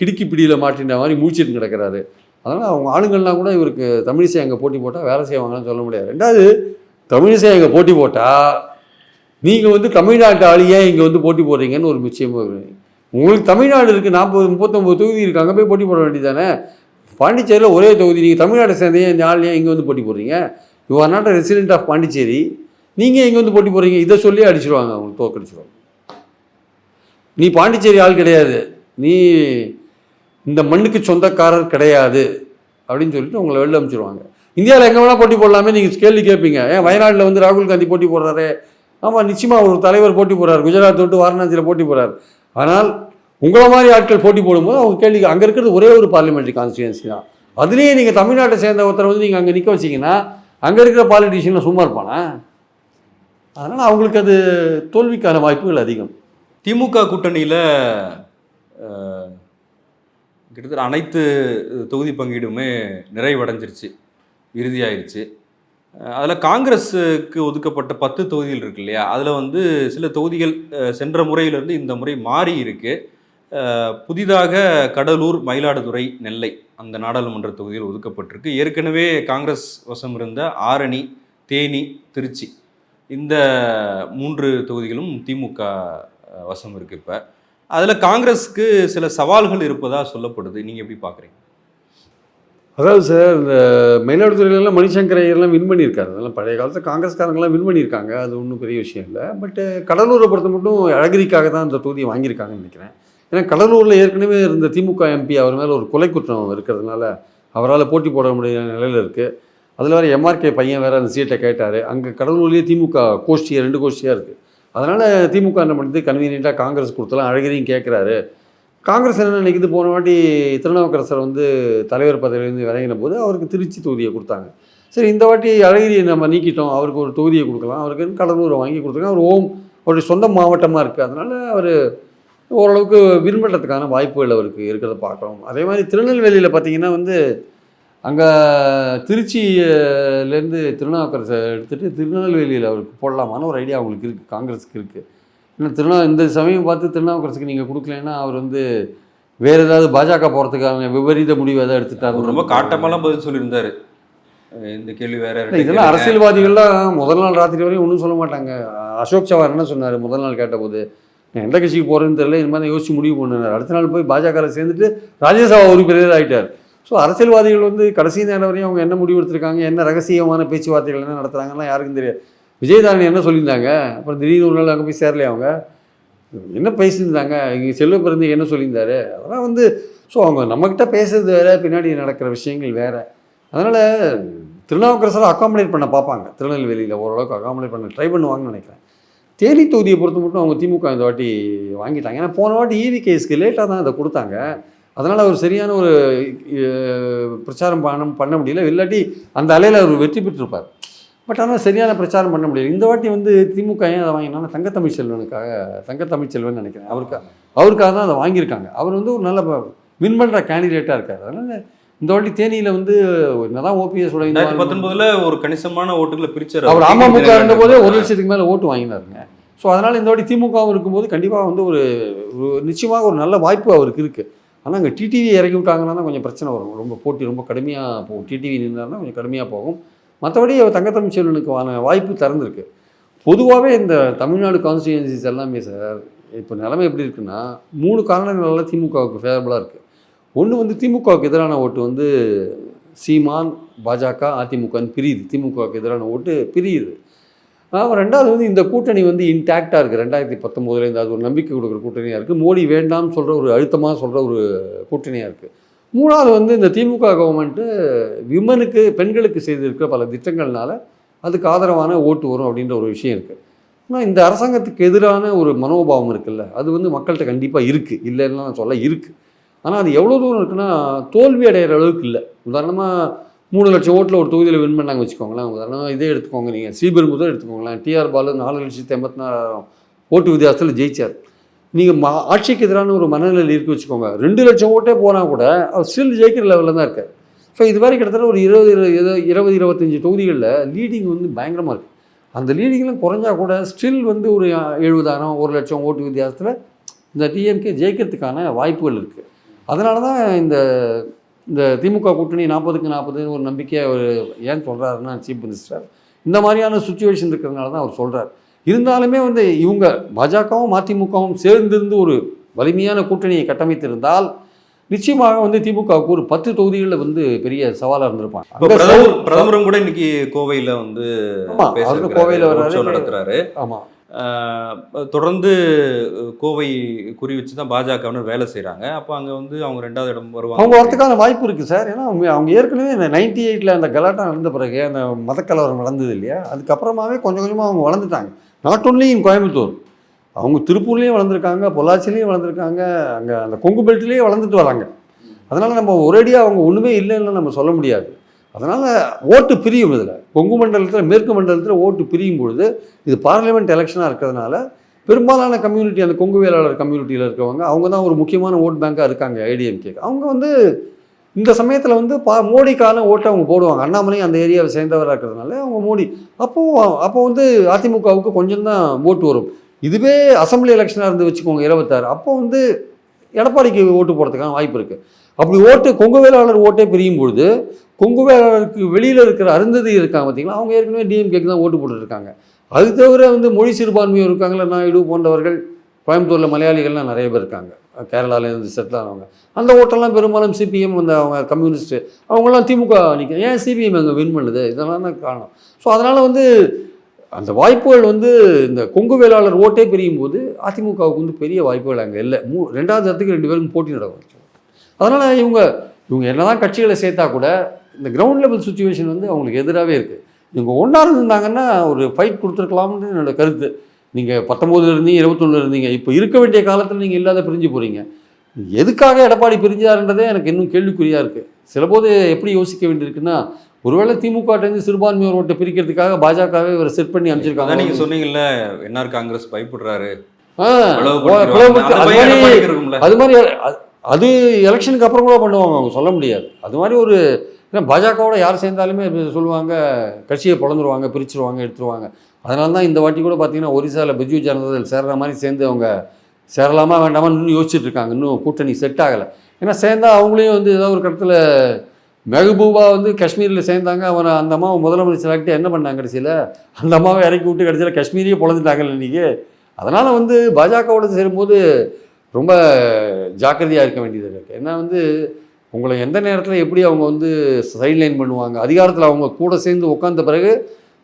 கிடுக்கி பிடியில் மாட்டின்ற மாதிரி மூச்சிட்டு கிடக்கிறாரு. அதனால் அவங்க ஆளுங்கள்லாம் கூட இவருக்கு தமிழிசை அங்கே போட்டி போட்டால் வேலை செய்வாங்கன்னு சொல்ல முடியாது. ரெண்டாவது தமிழிசை அங்கே போட்டி போட்டால் நீங்கள் வந்து தமிழ்நாட்டு ஆளு ஏன் இங்கே வந்து போட்டி போடுறீங்கன்னு ஒரு நிச்சயமாக உங்களுக்கு தமிழ்நாடு இருக்குது நாற்பது முப்பத்தொம்பது தொகுதி இருக்குது அங்கே போய் போட்டி போட வேண்டியதானே பாண்டிச்சேரியில் ஒரே தொகுதி நீங்கள் தமிழ்நாட்டை சேர்ந்தே இந்த ஆள் ஏன் இங்கே வந்து போட்டி போடுறீங்க? You are not resident of Pondicherry. நீங்கள் இங்கே வந்து போட்டி போடுறீங்க? இதை சொல்லி அடிச்சிருவாங்க அவங்களுக்கு தோக்கடிச்சிருவாங்க நீ பாண்டிச்சேரி ஆள் கிடையாது. நீ இந்த மண்ணுக்கு சொந்தக்காரர் கிடையாது அப்படின்னு சொல்லிட்டு உங்களை வெளில அனுப்பிச்சிருவாங்க இந்தியாவில் எங்கே வேணால் போட்டி போடலாமே நீங்கள் கேள்வி கேட்பீங்க ஏன் வயநாட்டில் வந்து ராகுல் காந்தி போட்டி போடுறாரு? ஆமாம் நிச்சயமாக ஒரு தலைவர் போட்டி போகிறார் குஜராத் விட்டு வாரணாசியில் போட்டி போகிறார் ஆனால் உங்களை மாதிரி ஆட்கள் போட்டி போடும்போது அவங்க கேள்வி அங்கே இருக்கிறது ஒரே ஒரு பார்லிமெண்ட்ரி கான்ஸ்டியூன்சி தான். அதுலேயே நீங்கள் தமிழ்நாட்டை சேர்ந்த ஒருத்தர் வந்து நீங்கள் அங்கே நிற்க வச்சீங்கன்னா அங்கே இருக்கிற பாலிட்டிஷியனில் சும்மா இருப்பானா? அதனால் அவங்களுக்கு அது தோல்விக்கான வாய்ப்புகள் அதிகம். திமுக கூட்டணியில் கிட்டத்தட்ட அனைத்து தொகுதி பங்கீடுமே நிறைவடைஞ்சிருச்சு. இறுதியாயிருச்சு. அதில் காங்கிரஸுக்கு ஒதுக்கப்பட்ட பத்து தொகுதிகள் இருக்கு இல்லையா? அதில் வந்து சில தொகுதிகள் சென்ற முறையிலிருந்து இந்த முறை மாறி இருக்கு. புதிதாக கடலூர் மயிலாடுதுறை நெல்லை அந்த நாடாளுமன்ற தொகுதியில் ஒதுக்கப்பட்டிருக்கு. ஏற்கனவே காங்கிரஸ் வசம் இருந்த ஆரணி தேனி திருச்சி இந்த மூன்று தொகுதிகளும் திமுக வசம் இருக்கு இப்போ. அதில் காங்கிரஸுக்கு சில சவால்கள் இருப்பதாக சொல்லப்படுது. நீங்கள் எப்படி பார்க்குறீங்க அதாவது சார் இந்த மயிலாடுதுறையிலலாம் மணிசங்கர் ஐயர்லாம் வின் பண்ணியிருக்காரு. அதெல்லாம் பழைய காலத்தில் காங்கிரஸ்காரங்களாம் வின் பண்ணியிருக்காங்க. அது ஒன்றும் பெரிய விஷயம் இல்லை. பட்டு கடலூரை பொறுத்த மட்டும் அழகிரிக்காக தான் இந்த தொகுதியை வாங்கியிருக்காங்கன்னு நினைக்கிறேன். ஏன்னா கடலூரில் ஏற்கனவே இருந்த திமுக எம்பி அவர் மேலே ஒரு கொலை குற்றம் இருக்கிறதுனால அவரால் போட்டி போட முடியாத நிலையில் இருக்குது அதில் வேறு எம்ஆர்கே பையன் வேறு அந்த சீட்டை கேட்டார். அங்கே கடலூர்லேயே திமுக கோஷ்டியாக ரெண்டு கோஷ்டியாக இருக்குது அதனால் திமுக என்ன பண்ணுறது கன்வீனியண்ட்டாக காங்கிரஸ் கொடுத்தலாம். அழகிரியும் கேட்குறாரு காங்கிரஸ் என்ன நினைக்குது? போன வாட்டி திருநாவுக்கரசர் வந்து தலைவர் பதவியிலேருந்து விலகின போது அவருக்கு திருச்சி தொகுதியை கொடுத்தாங்க. சரி இந்த வாட்டி அழகிரியை நம்ம நீக்கிட்டோம். அவருக்கு ஒரு தொகுதியை கொடுக்கலாம். அவருக்கு கடலூரை வாங்கி கொடுத்துருக்காங்க. அவர் ஓம் அவருடைய சொந்த மாவட்டமாக இருக்குது அதனால் அவர் ஓரளவுக்கு விரும்புறதுக்கான வாய்ப்புகள் அவருக்கு இருக்கிறத பார்க்குறோம் அதே மாதிரி திருநெல்வேலியில் பார்த்திங்கன்னா வந்து அங்கே திருச்சியிலேருந்து திருநாவுக்கரசை எடுத்துகிட்டு திருநெல்வேலியில் அவருக்கு போடலாமான ஒரு ஐடியா அவங்களுக்கு இருக்குது காங்கிரஸுக்கு இருக்குது ஏன்னா திருநா இந்த சமயம் பார்த்து திருநாவுக்கரசுக்கு நீங்கள் கொடுக்கலன்னா அவர் வந்து வேறு ஏதாவது பாஜக போகிறதுக்கான விபரீத முடிவு எதாவது எடுத்துட்டாரு. அவர் ரொம்ப காட்டமாலாம் பதில் சொல்லியிருந்தாரு. இந்த கேள்வி வேற இல்ல, இதெல்லாம். அரசியல்வாதிகள்லாம் முதல் நாள் ராத்திரி வரையும் ஒன்றும் சொல்ல மாட்டாங்க. அசோக் சவார் என்ன சொன்னார் முதல் நாள் கேட்டபோது? நான் எந்த கட்சிக்கு போகிறேன்னு தெரியல இந்த மாதிரி யோசிச்சு முடிவு பண்ணார் அடுத்த நாள் போய் பாஜகவில் சேர்ந்துட்டு ராஜ்யசபா உறுப்பினர் ஆகிட்டார் ஸோ அரசியல்வாதிகள் வந்து கடைசி நேரம் வரையும் அவங்க என்ன முடிவு எடுத்திருக்காங்க என்ன ரகசியமான பேச்சுவார்த்தைகள் என்ன நடத்துகிறாங்கலாம் யாருக்கும் தெரியாது. விஜயதாரணி என்ன சொல்லியிருந்தாங்க? அப்புறம் திடீர்னு ஒரு நாள் அங்கே போய் சேரலையே அவங்க? என்ன பேசியிருந்தாங்க? இங்கே செல்வ பிறந்து என்ன சொல்லியிருந்தாரு? அதெல்லாம் வந்து ஸோ அவங்க நம்மக்கிட்ட பேசுறது வேற பின்னாடி நடக்கிற விஷயங்கள் வேறு. அதனால் திருநாவுக்கரசரை அகாமடேட் பண்ண பார்ப்பாங்க. திருநெல்வேலியில் ஓரளவுக்கு அகாமடேட் பண்ண ட்ரை பண்ணுவாங்கன்னு நினைக்கிறேன். தேனி தொகுதியை பொறுத்து மட்டும் அவங்க திமுக இந்த வாட்டி வாங்கிட்டாங்க. ஏன்னா போன வாட்டி ஈவி கேஸ்க்கு லேட்டாக தான் அதை கொடுத்தாங்க. அதனால் அவர் சரியான ஒரு பிரச்சாரம் பண்ண பண்ண முடியல. இல்லாட்டி அந்த அலையில் அவர் வெற்றி பெற்றிருப்பார். பட் ஆனால் சரியான பிரச்சாரம் பண்ண முடியல. இந்த வாட்டி வந்து திமுக ஏன் அதை வாங்கினா தங்கத்தமிழ் செல்வனுக்காக தங்கத்தமிழ் செல்வன் நினைக்கிறேன். அவருக்கு அவருக்காக தான் அதை வாங்கியிருக்காங்க. அவர் வந்து ஒரு நல்ல வின் பண்ணுற கேண்டிடேட்டாக இருக்கார். அதனால் இந்த வாட்டி தேனியில் வந்து என்னதான் ஓபிஎஸ் பத்தொன்பதுல ஒரு கணிசமான ஓட்டுகளை பிரிச்சாரு அவர் அமமுக இருந்தபோதே ஒரு லட்சத்துக்கு மேலே ஓட்டு வாங்கினாருங்க. ஸோ அதனால் இந்த வாட்டி திமுகவும் இருக்கும்போது கண்டிப்பாக வந்து ஒரு ஒரு நிச்சயமாக ஒரு நல்ல வாய்ப்பு அவருக்கு இருக்குது ஆனால் அங்கே டிடிவி இறக்கி விட்டாங்கன்னா தான் கொஞ்சம் பிரச்சனை வரும். ரொம்ப போட்டி ரொம்ப கடுமையாக போகும். டிடிவி நின்றாருன்னா கொஞ்சம் கடுமையாக போகும். மற்றபடி அவர் தங்கத்தமிழ் செல்வனுக்கான வாய்ப்பு திறந்துருக்கு. பொதுவாகவே இந்த தமிழ்நாடு கான்ஸ்டியூன்சிஸ் எல்லாமே சார் இப்போ நிலைமை எப்படி இருக்குன்னா மூணு காரணங்களால திமுகவுக்கு ஃபேவரபுளாக இருக்குது ஒன்று வந்து திமுகவுக்கு எதிரான ஓட்டு வந்து சீமான் பாஜக அதிமுகன்னு பிரியுது. திமுகவுக்கு எதிரான ஓட்டு பிரியுது. ரெண்டாவது வந்து இந்த கூட்டணி வந்து இன்டாக்டாக இருக்குது ரெண்டாயிரத்தி பத்தொம்போதுலேருந்து அது ஒரு நம்பிக்கை கொடுக்குற கூட்டணியாக இருக்குது மோடி வேண்டாம்னு சொல்கிற ஒரு அழுத்தமாக சொல்கிற ஒரு கூட்டணியாக இருக்குது மூணாவது வந்து இந்த திமுக கவர்மெண்ட்டு விமனுக்கு பெண்களுக்கு செய்திருக்கிற பல திட்டங்கள்னால அதுக்கு ஆதரவான ஓட்டு வரும் அப்படின்ற ஒரு விஷயம் இருக்குது ஆனால் இந்த அரசாங்கத்துக்கு எதிரான ஒரு மனோபாவம் இருக்குல்ல அது வந்து மக்கள்கிட்ட கண்டிப்பாக இருக்குது இல்லைன்னா நான் சொல்ல இருக்குது ஆனால் அது எவ்வளோ தூரம் இருக்குன்னா தோல்வி அடைகிற அளவுக்கு இல்லை. உதாரணமாக மூணு லட்சம் ஓட்டில் ஒரு தொகுதியில் வின் பண்ணாங்க வச்சுக்கோங்களேன். உதாரணமாக இதே எடுத்துக்கோங்க நீங்கள் ஸ்ரீபெரும்புதூர் எடுத்துக்கோங்களேன். டிஆர் பாலு நாலு லட்சத்தி எண்பத்தி நாலாயிரம் ஓட்டு வித்தியாசத்தில் ஜெயிச்சார். நீங்கள் மா ஆட்சிக்கு எதிரான ஒரு மனநிலையில் இருக்கு வச்சுக்கோங்க. ரெண்டு லட்சம் ஓட்டே போனால் கூட அவர் ஸ்டில் ஜெயிக்கிற லெவலில் தான் இருக்கார். ஸோ இது வரை கிட்டத்தட்ட ஒரு இருபது இருபது இருபது இருபத்தஞ்சி தொகுதிகளில் லீடிங் வந்து பயங்கரமாக இருக்குது அந்த லீடிங்லாம் குறைஞ்சா கூட ஸ்டில் வந்து ஒரு எழுபதாயிரம் ஒரு லட்சம் ஓட்டு வித்தியாசத்தில் இந்த டிஎம்கே ஜெயிக்கிறதுக்கான வாய்ப்புகள் இருக்குது அதனால தான் இந்த இந்த திமுக கூட்டணி நாற்பதுக்கு நாற்பதுன்னு ஒரு நம்பிக்கையாக அவர் ஏன் சொல்கிறாருன்னா சீஃப் மினிஸ்டர் இந்த மாதிரியான சுச்சுவேஷன் இருக்கிறதுனால தான் அவர் சொல்கிறார் இருந்தாலுமே வந்து இவங்க பாஜகவும் மதிமுகவும் சேர்ந்திருந்து ஒரு வலிமையான கூட்டணியை கட்டமைத்திருந்தால் நிச்சயமாக வந்து திமுகவுக்கு ஒரு பத்து தொகுதிகளில் வந்து பெரிய சவாலாக இருந்திருப்பாங்க. பிரதமரும் கூட இன்னைக்கு கோவையில வந்து கோவையில வர்றாரு. நடத்துறாரு. ஆமாம் தொடர்ந்து கோவை குறி வச்சு தான் பாஜகவினர் வேலை செய்றாங்க. அப்போ அங்க வந்து அவங்க ரெண்டாவது இடம் வருவாங்க. அவங்க வரதுக்கான வாய்ப்பு இருக்குது சார். ஏன்னா அவங்க அவங்க ஏற்கனவே இந்த நைன்டி எயிட்டில் அந்த கலாட்டா நடந்த பிறகு அந்த மதக்கலவரம் நடந்தது இல்லையா? அதுக்கப்புறமாவே கொஞ்சம் கொஞ்சமாக அவங்க வளர்ந்துட்டாங்க. Not only in Coimbatore. அவங்க திருப்பூர்லேயும் வளர்ந்துருக்காங்க பொள்ளாச்சிலையும் வளர்ந்துருக்காங்க அங்கே அந்த கொங்கு பெல்ட்லேயே வளர்ந்துட்டு வராங்க. அதனால் நம்ம ஒரேடியாக அவங்க ஒன்றுமே இல்லைன்னு நம்ம சொல்ல முடியாது. அதனால் ஓட்டு பிரியும் இதில். கொங்கு மண்டலத்தில் மேற்கு மண்டலத்தில் ஓட்டு பிரியும் பொழுது இது பார்லிமெண்ட் எலெக்ஷனாக இருக்கிறதுனால பெரும்பாலான கம்யூனிட்டி அந்த கொங்கு வேளாளர் கம்யூனிட்டியில் இருக்கவங்க அவங்க தான் ஒரு முக்கியமான ஓட் பேங்காக இருக்காங்க ஐடிஎம்கே அவங்க வந்து இந்த சமயத்தில் வந்து பா மோடிக்கான ஓட்டை அவங்க போடுவாங்க. அண்ணாமலையும் அந்த ஏரியாவை சேர்ந்தவராக இருக்கிறதுனால அவங்க மோடி. அப்போது அப்போ வந்து அதிமுகவுக்கு கொஞ்சம் தான் ஓட்டு வரும். இதுவே அசம்பிளி எலெக்ஷனாக இருந்து வச்சுக்கோங்க இருபத்தாறு. அப்போ வந்து எடப்பாடிக்கு ஓட்டு போடுறதுக்கான வாய்ப்பு இருக்குது அப்படி ஓட்டு கொங்கு வேளாளர் ஓட்டே பிரியும் பொழுது கொங்கு வேளாளருக்கு வெளியில் இருக்கிற அருந்ததி இருக்காங்க பார்த்தீங்களா அவங்க ஏற்கனவே டிஎம்கேக்கு தான் ஓட்டு போட்டுருக்காங்க அது தவிர வந்து மொழி சிறுபான்மையோர் இருக்காங்களா நாயுடு போன்றவர்கள் கோயம்புத்தூரில் மலையாளிகள்லாம் நிறைய பேர் இருக்காங்க. கேரளாவிலேருந்து செட்டில் ஆனவங்க. அந்த ஓட்டெல்லாம் பெரும்பாலும் சிபிஎம் வந்து அவங்க கம்யூனிஸ்ட்டு அவங்களாம் திமுக நிற்க ஏன் சிபிஎம் அங்கே வின் பண்ணுது? இதெல்லாம் தான் காரணம். ஸோ அதனால் வந்து அந்த வாய்ப்புகள் வந்து இந்த கொங்கு வேளாளர் ஓட்டே பிரியும் போது அதிமுகவுக்கு வந்து பெரிய வாய்ப்புகள் அங்கே இல்லை. மூ ரெண்டாவது இடத்துக்கு ரெண்டு பேருக்கும் போட்டி நடக்கும் அதனால் இவங்க இவங்க என்னதான் கட்சிகளை சேர்த்தா கூட இந்த கிரவுண்ட் லெவல் சுச்சுவேஷன் வந்து அவங்களுக்கு எதிராகவே இருக்குது இவங்க ஒன்றா இருந்தாங்கன்னா ஒரு ஃபைட் கொடுத்துருக்கலாம்னு என்னோடய கருத்து. நீங்கள் பத்தொம்போதுல இருந்தீங்க இருபத்தொன்னுல இருந்தீங்க இப்போ இருக்க வேண்டிய காலத்தில் நீங்கள் இல்லாத பிரிஞ்சு போகிறீங்க எதுக்காக எடப்பாடி பிரிஞ்சாருன்றதே எனக்கு இன்னும் கேள்விக்குறியாக இருக்குது சில போது எப்படி யோசிக்க வேண்டியிருக்குன்னா ஒருவேளை திமுகட்டேருந்து சிறுபான்மையோர் ஓட்டை பிரிக்கிறதுக்காக பாஜகவே இவரை செட் பண்ணி அமைச்சிருக்காங்க சொன்னீங்கல்ல என்ஆர் காங்கிரஸ் பயப்படுறாரு. அது மாதிரி- அது எலெக்ஷனுக்கு அப்புறம் கூட பண்ணுவாங்க அவங்க சொல்ல முடியாது. அது மாதிரி ஒரு ஏன்னா பாஜகவோட யார் சேர்ந்தாலுமே சொல்லுவாங்க கட்சியை பிளந்துருவாங்க பிரிச்சிருவாங்க எடுத்துருவாங்க. அதனால தான் இந்த வாட்டி கூட பார்த்தீங்கன்னா ஒரிசாவில் பிஜு ஜனதாதள் சேர்ற மாதிரி சேர்ந்து அவங்க சேரலாமா வேண்டாமா இன்னும் யோசிச்சுட்டு இருக்காங்க. இன்னும் கூட்டணி செட் ஆகலை. ஏன்னா சேர்ந்தா அவங்களையும் வந்து ஏதோ ஒரு கட்டத்தில் மெஹபூபா வந்து காஷ்மீரில் சேர்ந்தாங்க. அவனை அந்த அம்மாவை முதலமைச்சராகிட்டு என்ன பண்ணாங்க கடைசியில்? அந்த அம்மாவை இறக்கி விட்டு கடைசியில் காஷ்மீரியே பொழந்துட்டாங்கல்ல இன்றைக்கி அதனால் வந்து பாஜகவோட சேரும்போது ரொம்ப ஜாக்கிரதையாக இருக்க வேண்டியது இருக்குது ஏன்னா வந்து உங்களை எந்த நேரத்தில் எப்படி அவங்க வந்து சைட்லைன் பண்ணுவாங்க? அதிகாரத்தில் அவங்க கூட சேர்ந்து உட்காந்த பிறகு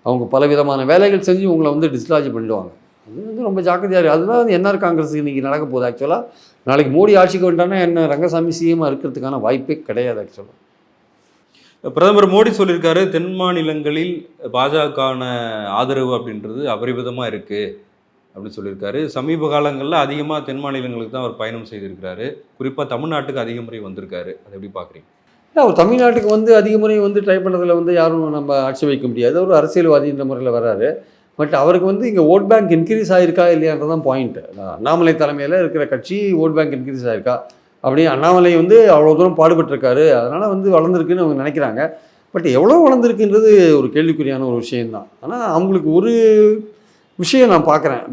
அவங்க பலவிதமான வேலைகள் செஞ்சு உங்களை வந்து டிஸ்லாஜ் பண்ணிடுவாங்க. அது வந்து ரொம்ப ஜாக்கிரதையாக இருக்குது அதுதான் வந்து என்ஆர் காங்கிரஸ் இன்றைக்கி நடக்க போகுது ஆக்சுவலாக நாளைக்கு மோடி ஆட்சிக்கு வந்துட்டாங்கன்னா என்ன ரங்கசாமி சிஎம்மாக இருக்கிறதுக்கான வாய்ப்பே கிடையாது ஆக்சுவலாக பிரதமர் மோடி சொல்லியிருக்காரு தென் மாநிலங்களில் பாஜகன ஆதரவு அப்படின்றது அபரிவிதமாக இருக்குது அப்படின்னு சொல்லியிருக்காரு. சமீப காலங்களில் அதிகமாக தென் மாநிலங்களுக்கு தான் அவர் பயணம் செய்திருக்கிறாரு. குறிப்பாக தமிழ்நாட்டுக்கு அதிக முறை வந்திருக்காரு. அதை எப்படி பார்க்குறீங்க அவர் தமிழ்நாட்டுக்கு வந்து அதிக முறை வந்து ட்ரை பண்ணுறதுல வந்து யாரும் நம்ம ஆட்சி வைக்க முடியாது. ஒரு அரசியல்வாதின்ற முறையில் வராரு. பட் அவருக்கு வந்து இங்கே ஓட் பேங்க் இன்க்ரீஸ் ஆயிருக்கா இல்லையான்றதான் பாயிண்ட் அண்ணாமலை தலைமையில் இருக்கிற கட்சி ஓட் பேங்க் இன்க்ரீஸ் ஆயிருக்கா? அப்படியே அண்ணாமலை வந்து அவ்வளோ தூரம் பாடுபட்டிருக்காரு. அதனால் வந்து வளர்ந்துருக்குன்னு அவங்க நினைக்கிறாங்க. பட் எவ்வளோ வளர்ந்துருக்குன்றது ஒரு கேள்விக்குறியான ஒரு விஷயந்தான் ஆனால் அவங்களுக்கு ஒரு விஷயம் நான் பார்க்குறேன்.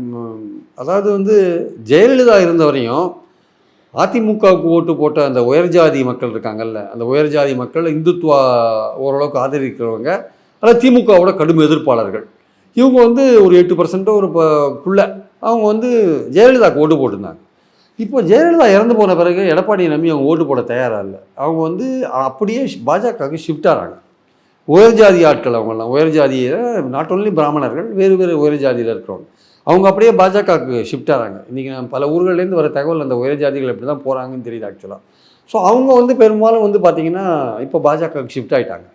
அதாவது வந்து ஜெயலலிதா இருந்த வரையும் அதிமுகவுக்கு ஓட்டு போட்ட அந்த உயர்ஜாதி மக்கள் இருக்காங்கல்ல அந்த உயர்ஜாதி மக்கள் இந்துத்துவா ஓரளவுக்கு ஆதரிக்கிறவங்க அதில் திமுகவோட கடும் எதிர்ப்பாளர்கள். இவங்க வந்து ஒரு எட்டு பர்சன்ட்டோ ஒரு குள்ள. அவங்க வந்து ஜெயலலிதாவுக்கு ஓட்டு போட்டிருந்தாங்க. இப்போ ஜெயலலிதா இறந்து போன பிறகு எடப்பாடியை நம்பி அவங்க ஓட்டு போட தயாராக இல்லை. அவங்க வந்து அப்படியே பாஜகவுக்கு ஷிஃப்ட் ஆகிறாங்க உயர்ஜாதி ஆட்கள் அவங்கெல்லாம். உயர்ஜாதியில் நாட் ஒன்லி பிராமணர்கள் வேறு வேறு உயர்ஜாதியில் இருக்கிறவங்க. அவங்க அப்படியே பாஜகவுக்கு ஷிஃப்ட் ஆகிறாங்க இன்றைக்கி நான் பல ஊர்கள்லேருந்து வர தகவல் அந்த உயர்ஜாதிகள் எப்படி தான் போகிறாங்கன்னு தெரியுது ஆக்சுவலாக ஸோ அவங்க வந்து பெரும்பாலும் வந்து பார்த்திங்கன்னா இப்போ பாஜகவுக்கு ஷிஃப்ட் ஆகிட்டாங்க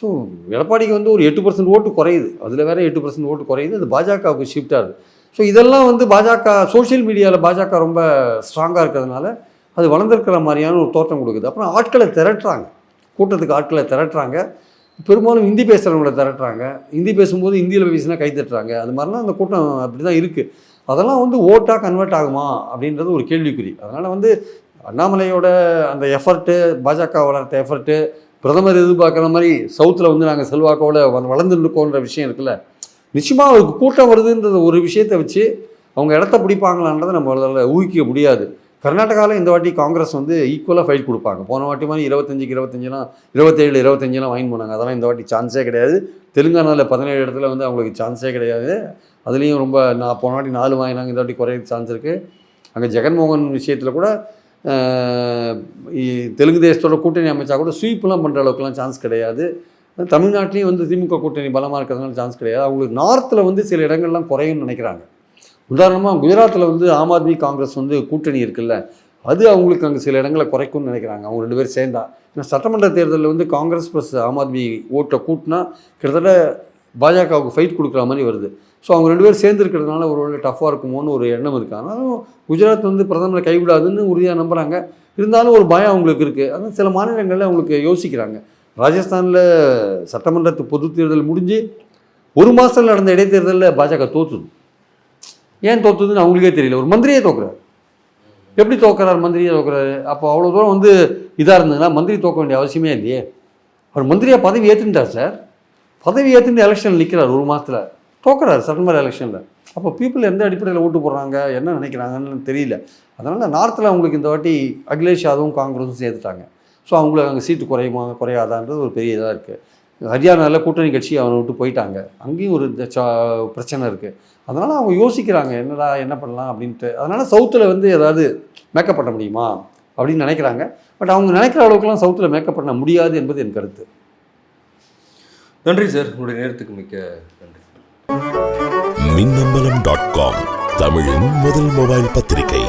ஸோ எடப்பாடிக்கு வந்து ஒரு எட்டு பர்சன்ட் ஓட்டு குறையுது. அதில் வேற எட்டு பர்சன்ட் ஓட்டு குறையுது. அது பாஜகவுக்கு ஷிஃப்ட் ஆகுது. ஸோ இதெல்லாம் வந்து பாஜக சோஷியல் மீடியாவில் பாஜக ரொம்ப ஸ்ட்ராங்காக இருக்கிறதுனால அது வளர்ந்துருக்கிற மாதிரியான ஒரு தோற்றம் கொடுக்குது. அப்புறம் ஆட்களை திரட்டுறாங்க. கூட்டத்துக்கு ஆட்களை திரட்டுறாங்க. பெரும்பாலும் ஹிந்தி பேசுகிறவங்கள திரட்டுறாங்க. ஹிந்தி பேசும்போது ஹிந்தியில் பேசினா கை தட்டுறாங்க. அது மாதிரிலாம் அந்த கூட்டம் அப்படி தான் இருக்குது அதெல்லாம் வந்து ஓட்டாக கன்வெர்ட் ஆகுமா அப்படின்றது ஒரு கேள்விக்குறி. அதனால் வந்து அண்ணாமலையோட அந்த எஃபர்ட்டு பாஜக வளர்த்த எஃபர்ட்டு பிரதமர் எதிர்பார்க்குற மாதிரி சவுத்தில் வந்து நாங்கள் செல்வாக்கோட வ- விஷயம் இருக்குல்ல. நிச்சயமாக அவருக்கு கூட்டம் வருதுன்றது ஒரு விஷயத்தை வச்சு அவங்க இடத்த பிடிப்பாங்களான்றதை நம்மளால ஊகிக்க முடியாது. கர்நாடகாவில் இந்த வாட்டி காங்கிரஸ் வந்து ஈக்குவலாக ஃபைட் கொடுப்பாங்க. போன வாட்டி மாதிரி இருபத்தஞ்சுக்கு இருபத்தஞ்சுலாம் இருபத்தேழு இருபத்தஞ்சுலாம் வாங்கி போனாங்க. அதெல்லாம் இந்த வாட்டி சான்ஸே கிடையாது. தெலுங்கானாவில் பதினேழு இடத்துல வந்து அவங்களுக்கு சான்ஸே கிடையாது. அதுலேயும் ரொம்ப நான் போன வாட்டி நாலு வாங்கினாங்க. இந்த வாட்டி குறைய சான்ஸ் இருக்குது அங்கே ஜெகன்மோகன் விஷயத்தில் கூட தெலுங்கு தேசத்தோட கூட்டணி அமைச்சா கூட ஸ்வீப்லாம் பண்ணுற அளவுக்குலாம் சான்ஸ் கிடையாது. தமிழ்நாட்டிலையும் வந்து திமுக கூட்டணி பலமாக இருக்கிறதுனால சான்ஸ் கிடையாது. அவங்களுக்கு நார்த்தில் வந்து சில இடங்கள்லாம் குறையும்னு நினைக்கிறாங்க. உதாரணமாக குஜராத்தில் வந்து ஆம் ஆத்மி காங்கிரஸ் வந்து கூட்டணி இருக்குல்ல அது அவங்களுக்கு அங்கே சில இடங்களை குறைக்கும்னு நினைக்கிறாங்க. அவங்க ரெண்டு பேரும் சேர்ந்தா. ஏன்னா சட்டமன்ற தேர்தலில் வந்து காங்கிரஸ் ப்ளஸ் ஆம் ஆத்மி ஓட்டை கூட்டினா கிட்டத்தட்ட பாஜகவுக்கு ஃபைட் கொடுக்குற மாதிரி வருது. ஸோ அவங்க ரெண்டு பேரும் சேர்ந்துருக்கிறதுனால ஒரு வேலை டஃப்பாக இருக்குமோன்னு ஒரு எண்ணம் இருக்குது ஆனாலும் குஜராத் வந்து பிரதமரை கைவிடாதுன்னு உறுதியாக நம்புகிறாங்க இருந்தாலும் ஒரு பயம் அவங்களுக்கு இருக்குது அதான் சில மாநிலங்களில் அவங்களுக்கு யோசிக்கிறாங்க. ராஜஸ்தானில் சட்டமன்றத்து பொது தேர்தல் முடிஞ்சு ஒரு மாதத்தில் நடந்த இடைத்தேர்தலில் பாஜக தோற்றுது ஏன் தோத்துதுன்னு அவங்களுக்கே தெரியல. ஒரு மந்திரியே தோக்குறாரு. எப்படி தோக்குறாரு? மந்திரியே தோக்குறாரு. அப்போ அவ்வளோ தூரம் வந்து இதாக இருந்ததுன்னா மந்திரி தோக்க வேண்டிய அவசியமே இல்லையே. அவர் மந்திரியாக பதவி ஏற்றுட்டார் சார். பதவி ஏற்றுட்டு எலெக்ஷன் நிற்கிறார் ஒரு மாதத்தில் தோக்குறாரு சட்டமன்ற எலெக்ஷனில் அப்போ பீப்புள் எந்த அடிப்படையில் ஓட்டு போடுறாங்க? என்ன நினைக்கிறாங்கன்னு தெரியல. அதனால் நார்த்தில் அவங்களுக்கு இந்த வாட்டி அகிலேஷ் யாதவும் காங்கிரஸும் சேர்த்துட்டாங்க. ஸோ அவங்களுக்கு அங்கே சீட்டு குறையுமா? குறையாதான்றது ஒரு பெரிய இதாக இருக்குது ஹரியானாவில் கூட்டணி கட்சி அவனை விட்டு போயிட்டாங்க. அங்கேயும் ஒரு சா- பிரச்சனை இருக்குது அதனால் அவங்க யோசிக்கிறாங்க என்னடா என்ன பண்ணலாம்? அப்படின்ட்டு. அதனால் சவுத்தில் வந்து ஏதாவது மேக்கப் பண்ண முடியுமா? அப்படின்னு நினைக்கிறாங்க. பட் அவங்க நினைக்கிற அளவுக்குலாம் சவுத்தில் மேக்கப் பண்ண முடியாது என்பது என் கருத்து. நன்றி சார். உங்களுடைய நேரத்துக்கு மிக்க நன்றி. மின்னம்பலம் டாட் காம் தமிழின் முதல் மொபைல் பத்திரிகை.